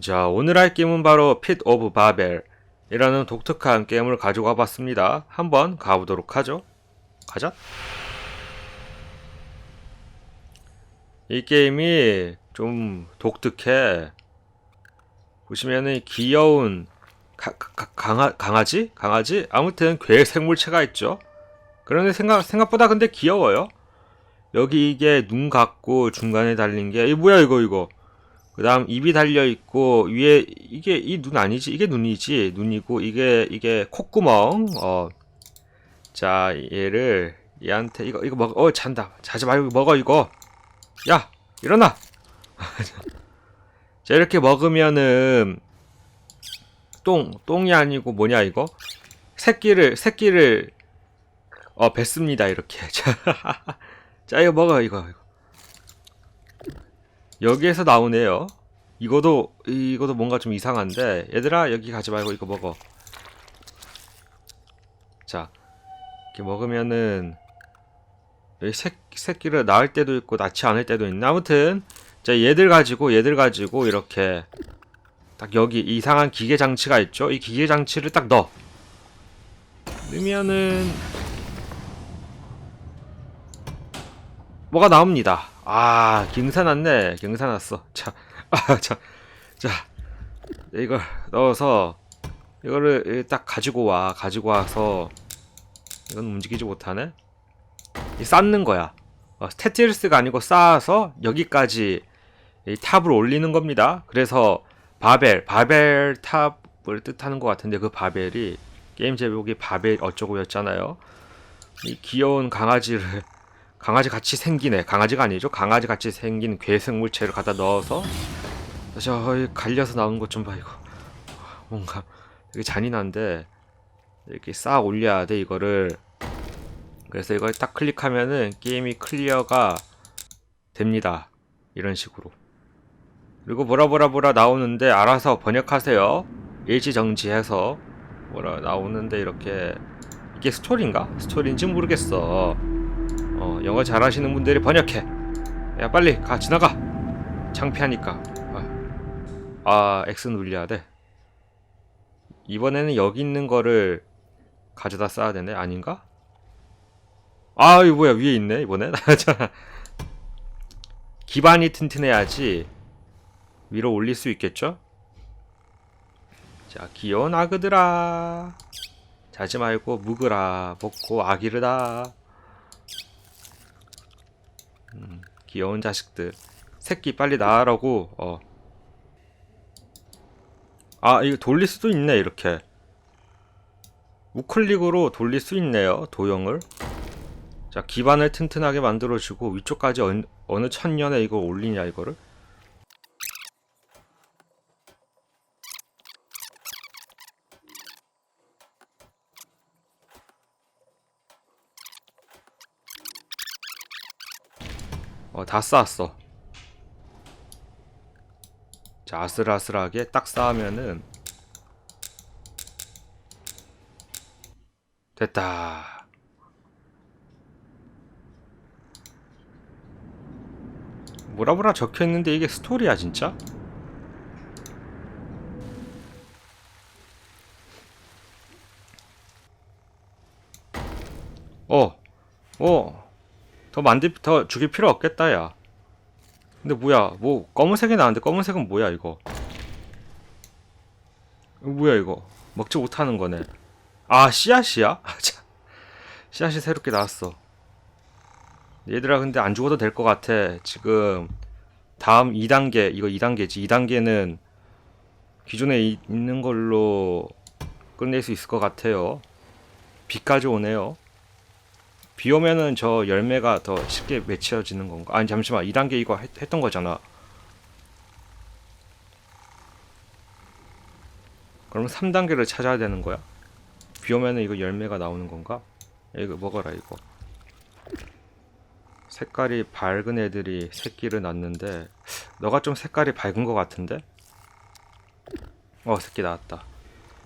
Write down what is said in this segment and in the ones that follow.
자, 오늘 할 게임은 바로 핏 오브 바벨 이라는 독특한 게임을 가지고 와봤습니다. 한번 가보도록 하죠. 가자. 이 게임이 좀 독특해. 보시면은 귀여운 가, 가, 강아, 강아지? 강아지? 아무튼 괴 생물체가 있죠. 그런데 생각, 생각보다 근데 귀여워요. 여기 이게 눈 같고 중간에 달린 게, 이 뭐야 이거 이거. 그 다음 입이 달려 있고 위에 이게 이 눈 아니지? 이게 눈이지. 눈이고 이게 이게 콧구멍. 어. 자, 얘를 얘한테 이거 이거 먹어. 어, 잔다. 자지 말고 먹어 이거. 야, 일어나. 자, 이렇게 먹으면은 똥 똥이 아니고 뭐냐 이거? 새끼를 새끼를 어 뱉습니다 이렇게. 자, 자 이거 먹어 이거. 여기에서 나오네요. 이거도 이거도 뭔가 좀 이상한데 얘들아 여기 가지 말고 이거 먹어. 자 이렇게 먹으면은 여기 새, 새끼를 낳을 때도 있고 낳지 않을 때도 있네. 아무튼 자 얘들 가지고 얘들 가지고 이렇게 딱 여기 이상한 기계 장치가 있죠. 이 기계 장치를 딱 넣어. 넣으면은 뭐가 나옵니다. 아, 경사 났네. 경사 났어. 자, 아, 자, 자, 이걸 넣어서 이거를 딱 가지고 와. 가지고 와서 이건 움직이지 못하네. 이 쌓는 거야. 어, 스테틸스가 아니고 쌓아서 여기까지 이 탑을 올리는 겁니다. 그래서 바벨, 바벨 탑을 뜻하는 것 같은데 그 바벨이 게임 제목이 바벨 어쩌고였잖아요. 이 귀여운 강아지를 강아지 같이 생기네. 강아지가 아니죠. 강아지 같이 생긴 괴생물체를 갖다 넣어서 저 갈려서 나온 것 좀 봐 이거. 뭔가 되게 잔인한데 이렇게 싹 올려야 돼 이거를. 그래서 이걸 딱 클릭하면은 게임이 클리어가 됩니다. 이런 식으로. 그리고 뭐라 뭐라 뭐라 나오는데 알아서 번역하세요. 일시 정지해서 뭐라 나오는데 이렇게 이게 스토리인가? 스토리인지 모르겠어. 어, 영어 잘하시는 분들이 번역해. 야 빨리 가 지나가. 창피하니까. 아, 아 X 눌려야 돼. 이번에는 여기 있는 거를 가져다 써야 되네. 아닌가? 아 이거 뭐야 위에 있네 이번엔. 자, 기반이 튼튼해야지 위로 올릴 수 있겠죠? 자 귀여운 아그들아 자지 말고 묵으라 먹고 아기르다 귀여운 자식들. 새끼 빨리 나으라고 어. 아 이거 돌릴 수도 있네 이렇게. 우클릭으로 돌릴 수 있네요 도형을. 자 기반을 튼튼하게 만들어주고 위쪽까지 어느, 어느 천년에 이거 올리냐 이거를 어, 다 쌓았어. 자, 아슬아슬하게 딱 쌓으면은 됐다. 뭐라 뭐라 적혀 있는데 이게 스토리야, 진짜? 어, 어, 더 만들 더 죽일 필요 없겠다 야. 근데 뭐야 뭐 검은색이 나왔는데 검은색은 뭐야 이거? 뭐야 이거? 먹지 못하는 거네. 아 씨앗이야? 참. 씨앗이 새롭게 나왔어. 얘들아 근데 안 죽어도 될 것 같아. 지금 다음 2단계 이거 2단계지. 2단계는 기존에 이- 있는 걸로 끝낼 수 있을 것 같아요. 비까지 오네요 비 오면은 저 열매가 더 쉽게 맺혀지는 건가? 아니 잠시만 2단계 이거 했, 했던 거잖아 그럼 3단계를 찾아야 되는 거야? 비 오면은 이거 열매가 나오는 건가? 야, 이거 먹어라 이거 색깔이 밝은 애들이 새끼를 낳는데 너가 좀 색깔이 밝은 것 같은데? 어 새끼 나왔다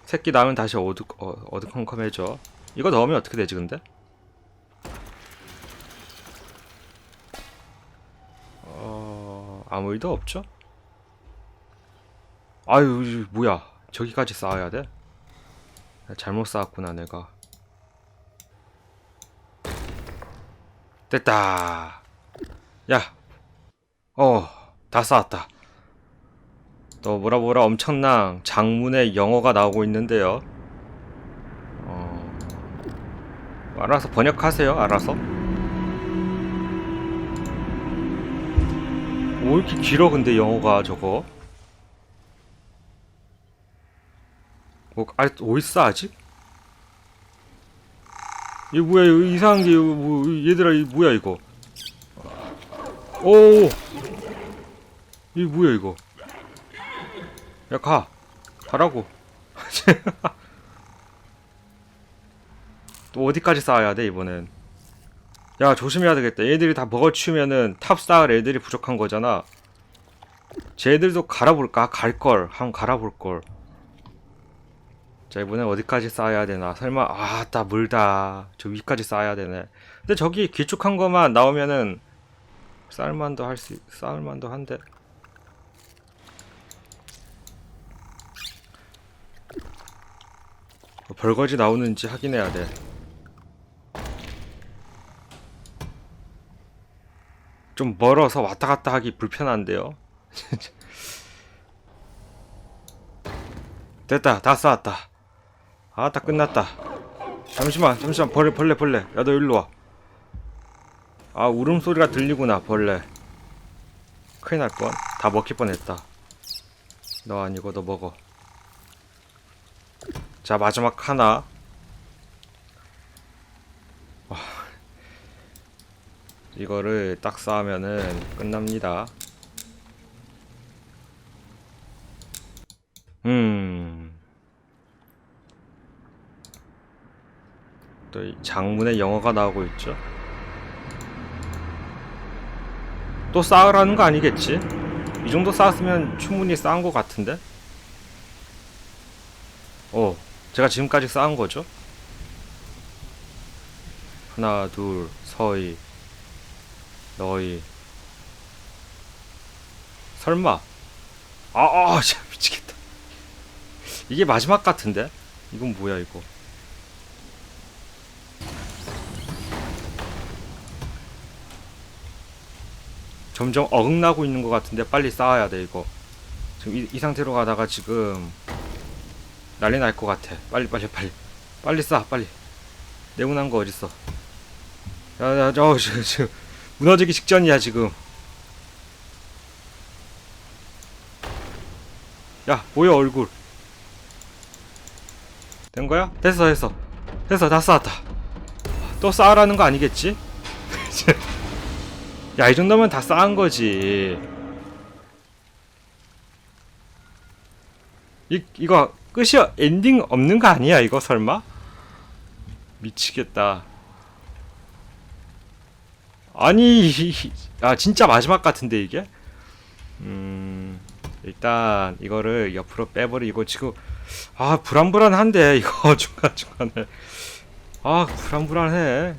새끼 나면 다시 어둑, 어, 어두컴컴해져 이거 넣으면 어떻게 되지 근데? 아무 일도 없죠? 아유 뭐야? 저기까지 쌓아야 돼? 잘못 쌓았구나 내가. 됐다. 야어다 쌓았다. 또 뭐라 뭐라 엄청난 장문의 영어가 나오고 있는데요. 어 알아서 번역하세요 알아서 왜 이렇게 길어 근데 영어가 저거? 뭐, 아, 어디 있어 아직? 이거 뭐야 이거 이상한 게 이거 뭐 얘들아 이거 뭐야 이거? 오! 이거 뭐야 이거? 야 가. 가라고. 또 어디까지 쌓아야 돼 이번엔 야 조심해야 되겠다. 얘들이 다 먹어치우면은 탑 쌓을 애들이 부족한 거잖아. 쟤들도 갈아볼까? 갈걸. 한번 갈아볼걸. 자 이번엔 어디까지 쌓아야 되나? 설마 아따 물다. 저 위까지 쌓아야 되네. 근데 저기 길쭉한 것만 나오면은 쌓을만도 할수 쌓을만도 한데. 뭐 벌거지 나오는지 확인해야 돼 좀 멀어서 왔다 갔다 하기 불편한데요. 됐다, 다 쌓았다. 아, 다 끝났다. 잠시만, 잠시만, 벌레, 벌레, 벌레. 야, 너 일로 와. 아, 울음소리가 들리구나, 벌레. 큰일 날 뻔. 다 먹힐 뻔했다. 너 아니고 너 먹어. 자, 마지막 하나. 이거를 딱 쌓으면은 끝납니다. 음. 또이 장문의 영어가 나오고 있죠. 또 쌓으라는 거 아니겠지? 이 정도 쌓았으면 충분히 쌓은 것 같은데? 어, 제가 지금까지 쌓은 거죠? 하나, 둘, 서희, 너희 설마. 아아 진짜 미치겠다. 이게 마지막 같은데? 이건 뭐야 이거? 점점 어긋나고 있는 것 같은데 빨리 쌓아야 돼 이거. 지금 이, 이 상태로 가다가 지금 난리 날 것 같아. 빨리 빨리 빨리. 빨리 쌓아 빨리. 네모난 거 어딨어? 야야 저 지금 무너지기 직전이야 지금. 야 보여 얼굴. 된 거야? 됐어 됐어. 됐어 다 쌓았다. 또 쌓으라는 거 아니겠지? 야 이 정도면 다 쌓은 거지. 이, 이거 끝이야? 엔딩 없는 거 아니야 이거 설마? 미치겠다 아니 아 진짜 마지막 같은데 이게? 음 일단 이거를 옆으로 빼버리고 지금 아 불안불안한데 이거 중간 중간에. 아 불안불안해.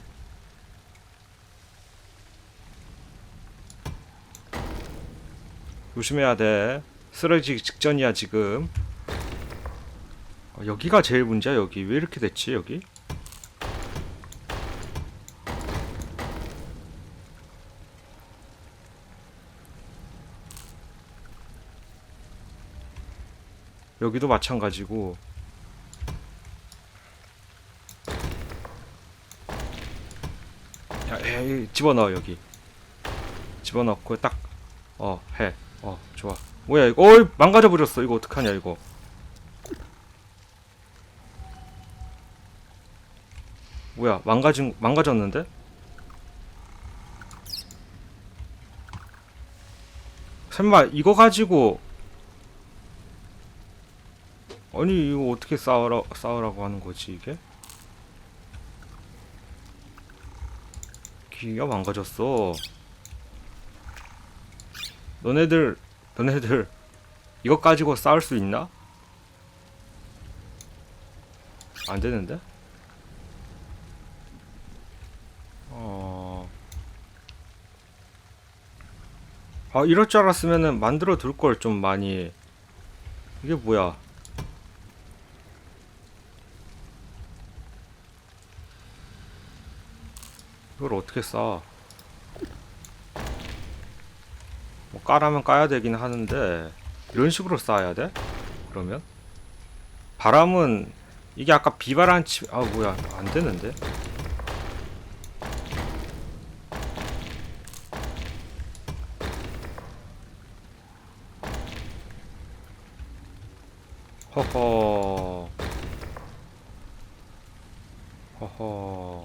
조심해야 돼. 쓰러지기 직전이야 지금. 아, 여기가 제일 문제야 여기. 왜 이렇게 됐지 여기 여기도 마찬가지고. 야, 에이, 집어넣어 여기. 집어넣고 딱 어 해. 어 좋아. 뭐야 이거? 어이 망가져 버렸어. 이거 어떡하냐 이거. 뭐야 망가진 망가졌는데? 설마 이거 가지고 아니 이거 어떻게 싸우라 싸우라고 하는 거지 이게? 기가 망가졌어. 너네들 너네들 이거 가지고 싸울 수 있나? 안 되는데? 어. 아 이럴 줄 알았으면은 만들어 둘 걸 좀 많이 이게 뭐야? 이걸 어떻게 쌓아? 뭐 까라면 까야 되긴 하는데 이런 식으로 쌓아야 돼? 그러면? 바람은 이게 아까 비바람 치... 아 뭐야 안 되는데? 허허 허허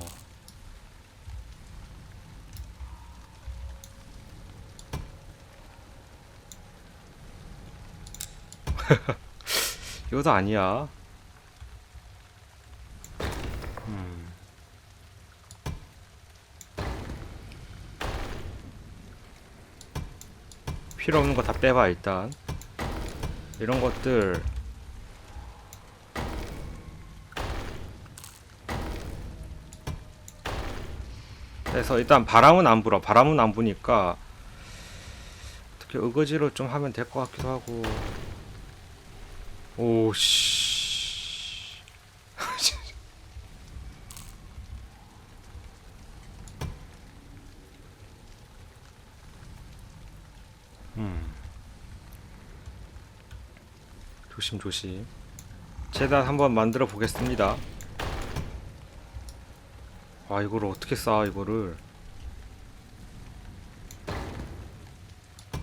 이것도 아니야 음. 필요 없는 거 다 빼봐 일단 이런 것들 그래서 일단 바람은 안 불어. 바람은 안 부니까 어떻게 어거지로 좀 하면 될 것 같기도 하고. 오 씨. 음. 조심 조심. 재단 한번 만들어 보겠습니다. 아 이걸 어떻게 쌓아 이거를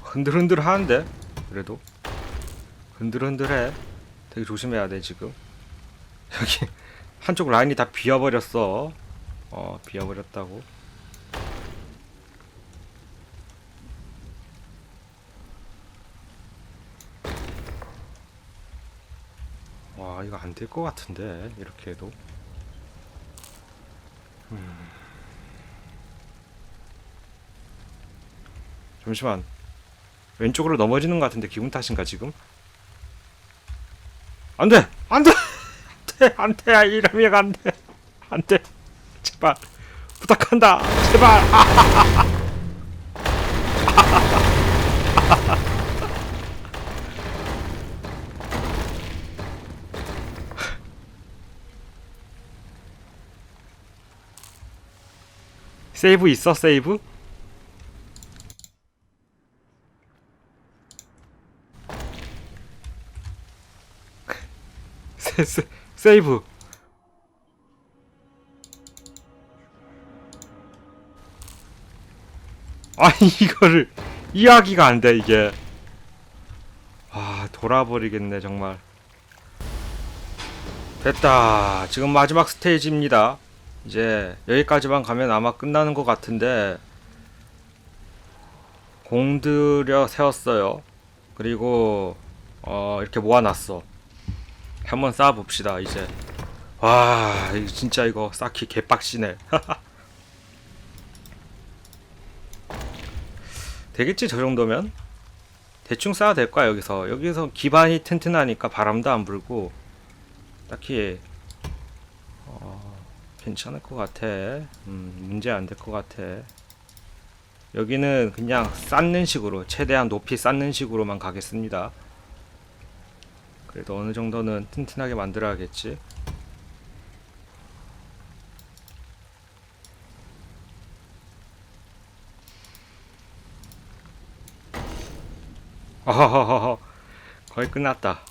흔들흔들 하는데 그래도 흔들흔들해 되게 조심해야 돼 지금. 여기 한쪽 라인이 다 비어버렸어. 어 비어버렸다고. 와 이거 안 될 것 같은데 이렇게 해도. 잠시만. 왼쪽으로 넘어지는 것 같은데 기분 탓인가 지금? 안 돼! 안 돼! 안 돼! 안 돼! 이러면 안 돼! 안 돼! 제발! 부탁한다! 제발! 아, 세이브 있어 세이브? 세이브. 아니 이거를 이해하기가 안 돼 이게. 아 돌아버리겠네 정말. 됐다. 지금 마지막 스테이지입니다. 이제 여기까지만 가면 아마 끝나는 것 같은데 공들여 세웠어요. 그리고 어 이렇게 모아놨어 한번 쌓아봅시다 이제. 와 진짜 이거 쌓기 개빡시네. 되겠지 저 정도면? 대충 쌓아 될 거야 여기서. 여기서 기반이 튼튼하니까 바람도 안 불고. 딱히 어, 괜찮을 것 같아. 음, 문제 안 될 것 같아. 여기는 그냥 쌓는 식으로 최대한 높이 쌓는 식으로만 가겠습니다 그래도 어느 정도는 튼튼하게 만들어야겠지. 어허허허 거의 끝났다.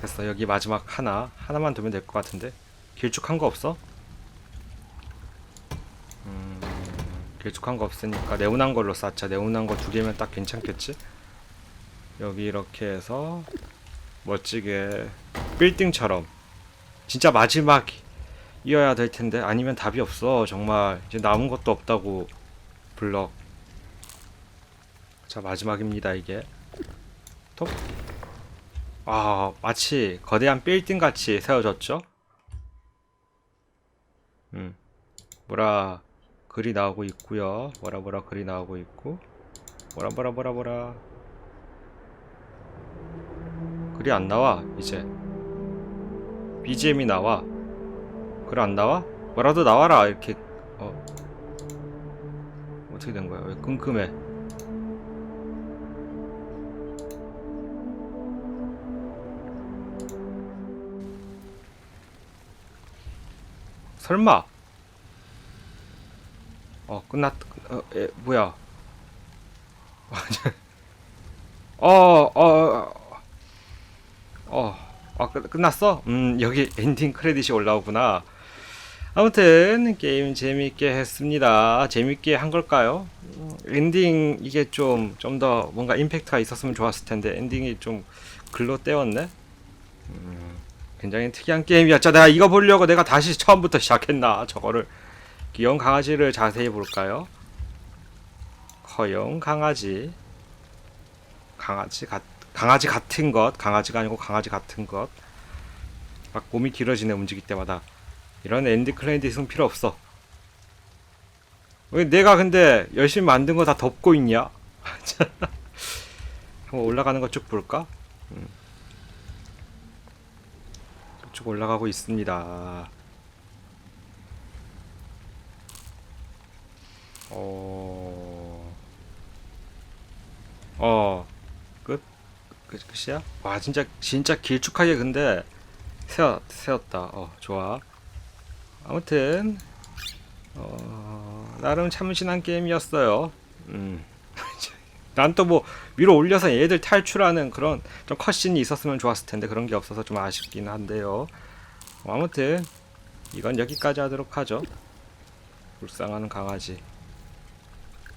됐어 여기 마지막 하나 하나만 두면 될 것 같은데 길쭉한 거 없어? 음, 길쭉한 거 없으니까 네모난 걸로 쌓자 네모난 거두 개면 딱 괜찮겠지? 여기 이렇게 해서 멋지게 빌딩처럼 진짜 마지막 이어야 될 텐데 아니면 답이 없어. 정말 이제 남은 것도 없다고 블럭. 자 마지막입니다 이게. 톱. 아 마치 거대한 빌딩 같이 세워졌죠? 음. 뭐라 글이 나오고 있고요. 뭐라 뭐라 글이 나오고 있고. 뭐라 뭐라 뭐라 뭐라 글이 안 나와 이제. BGM이 나와. 글 안 나와? 뭐라도 나와라 이렇게. 어. 어떻게 된 거야? 왜 끔끔해? 설마. 어 끝났 어 에, 뭐야? 어어 어, 어. 어, 어. 아, 끝, 끝났어? 음, 여기 엔딩 크레딧이 올라오구나. 아무튼, 게임 재밌게 했습니다. 재밌게 한 걸까요? 음, 엔딩, 이게 좀, 좀 더 뭔가 임팩트가 있었으면 좋았을 텐데, 엔딩이 좀 글로 때웠네? 음, 굉장히 특이한 게임이었죠. 내가 이거 보려고 내가 다시 처음부터 시작했나, 저거를. 귀여운 강아지를 자세히 볼까요? 허용 강아지. 강아지 같, 강아지 같은 것, 강아지가 아니고 강아지 같은 것. 막 몸이 길어지네 움직일 때마다. 이런 엔드 클레딧은 필요 없어. 왜 내가 근데 열심히 만든 거 다 덮고 있냐? 한번 올라가는 거 쭉 볼까? 음. 쭉 올라가고 있습니다. 어, 어, 끝? 끝, 끝이야? 와, 진짜, 진짜 길쭉하게 근데 세웠, 세웠다. 어, 좋아. 아무튼, 어, 나름 참신한 게임이었어요. 음. 난 또 뭐 위로 올려서 얘들 탈출하는 그런 좀 컷신이 있었으면 좋았을 텐데 그런 게 없어서 좀 아쉽긴 한데요. 어, 아무튼 이건 여기까지 하도록 하죠. 불쌍한 강아지.